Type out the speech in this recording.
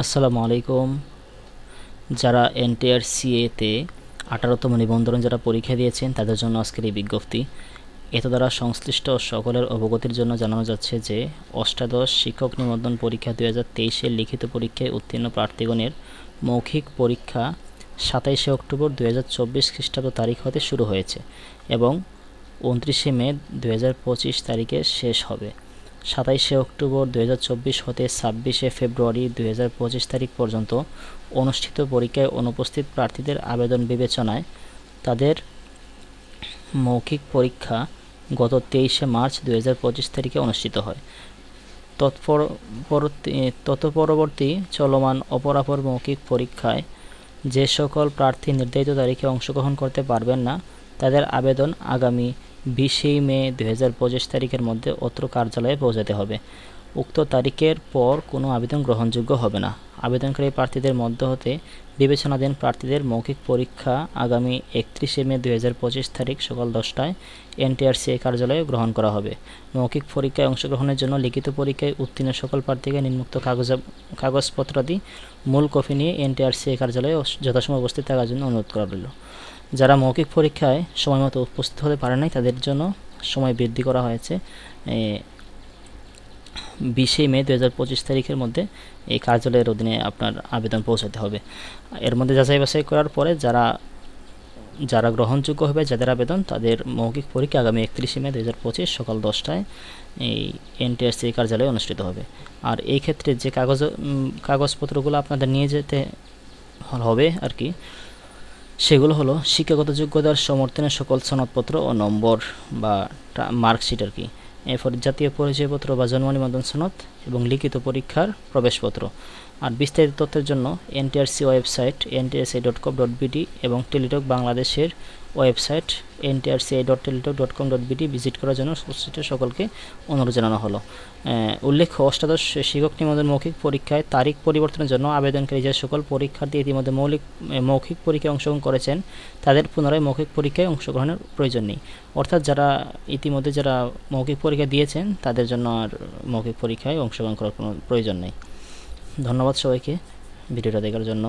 আসসালামু আলাইকুম। যারা এনটিআর সিএতে আঠারোতম নিবন্ধন যারা পরীক্ষা দিয়েছেন, তাদের জন্য আজকের এই বিজ্ঞপ্তি। এত দ্বারা সংশ্লিষ্ট সকলের অবগতির জন্য জানানো যাচ্ছে যে, অষ্টাদশ শিক্ষক নিবন্ধন পরীক্ষা দুই হাজার তেইশের লিখিত পরীক্ষায় উত্তীর্ণ প্রার্থীগণের মৌখিক পরীক্ষা সাতাইশে অক্টোবর দুই হাজার চব্বিশ খ্রিস্টাব্দ তারিখ হতে শুরু হয়েছে এবং উনত্রিশে মে দুই হাজার পঁচিশ তারিখে শেষ হবে। সাতাইশে অক্টোবর দুই হাজার চব্বিশ হতে ছাব্বিশে ফেব্রুয়ারি দু হাজার পঁচিশ তারিখ পর্যন্ত অনুষ্ঠিত পরীক্ষায় অনুপস্থিত প্রার্থীদের আবেদন বিবেচনায় তাদের মৌখিক পরীক্ষা গত তেইশে মার্চ দু হাজার পঁচিশ তারিখে অনুষ্ঠিত হয়। তৎপর পরবর্তী তৎপরবর্তী চলমান অপরাপর মৌখিক পরীক্ষায় যে সকল প্রার্থী নির্ধারিত তারিখে অংশগ্রহণ করতে পারবেন না, তাদের আবেদন আগামী বিশেই মে দু হাজার পঁচিশ তারিখের মধ্যে অত্র কার্যালয়ে পৌঁছাতে হবে। উক্ত তারিখের পর কোনো আবেদন গ্রহণযোগ্য হবে না। আবেদনকারী প্রার্থীদের মধ্য হতে বিবেচনাধীন প্রার্থীদের মৌখিক পরীক্ষা আগামী একত্রিশে মে দু হাজার পঁচিশ তারিখ সকাল দশটায় এনটিআরসিএ কার্যালয়ে গ্রহণ করা হবে। মৌখিক পরীক্ষায় অংশগ্রহণের জন্য লিখিত পরীক্ষায় উত্তীর্ণ সকল প্রার্থীকে নিম্নোক্ত কাগজ কাগজপত্রাদি মূল কপি নিয়ে এনটিআরসিএ কার্যালয়ে যথাসময় উপস্থিত থাকার জন্য অনুরোধ করা রইল। যারা মৌখিক পরীক্ষায় সময়মতো উপস্থিত হতে পারে নাই, তাদের জন্য সময় বৃদ্ধি করা হয়েছে। বিশে মে দু হাজার পঁচিশ তারিখের মধ্যে এই কার্যালয়ের অধীনে আপনার আবেদন পৌঁছাতে হবে। এর মধ্যে যাচাই বাছাই করার পরে যারা যারা গ্রহণযোগ্য হবে, যাদের আবেদন, তাদের মৌখিক পরীক্ষা আগামী একত্রিশে মে দু হাজার পঁচিশ সকাল দশটায় এই এনটিএসসি কার্যালয়ে অনুষ্ঠিত হবে। আর এই ক্ষেত্রে যে কাগজ কাগজপত্রগুলো আপনাদের নিয়ে যেতে হবে আর কি, সেগুলো হলো শিক্ষাগত যোগ্যতার সমর্থনের সকল সনদপত্র ও নম্বর বা মার্কশিট আর কি। এরপর জাতীয় পরিচয়পত্র বা জন্ম নিবন্ধন সনদ এবং লিখিত পরীক্ষার প্রবেশপত্র। আর বিস্তারিত তথ্যের জন্য NTRC website, NTRC dot com dot এবং টেলিটক বাংলাদেশের website NTRCI dot dot com dot visit করার জন্য সকলকে অনুরোধ জানানো হলো। উল্লেখ্য, অষ্টাদশ শিক্ষক নিবন্ধন মৌখিক পরীক্ষায় তারিখ পরিবর্তনের জন্য আবেদনকারী যে সকল পরীক্ষার্থী ইতিমধ্যে মৌলিক মৌখিক পরীক্ষায় অংশগ্রহণ করেছেন, তাদের পুনরায় মৌখিক পরীক্ষায় অংশগ্রহণের প্রয়োজন নেই। অর্থাৎ যারা ইতিমধ্যে যারা মৌখিক পরীক্ষা দিয়েছেন, তাদের জন্য আর মৌখিক পরীক্ষায় অংশগ্রহণ করার কোনো প্রয়োজন নেই। ধন্যবাদ সবাইকে ভিডিওটা দেখার জন্য।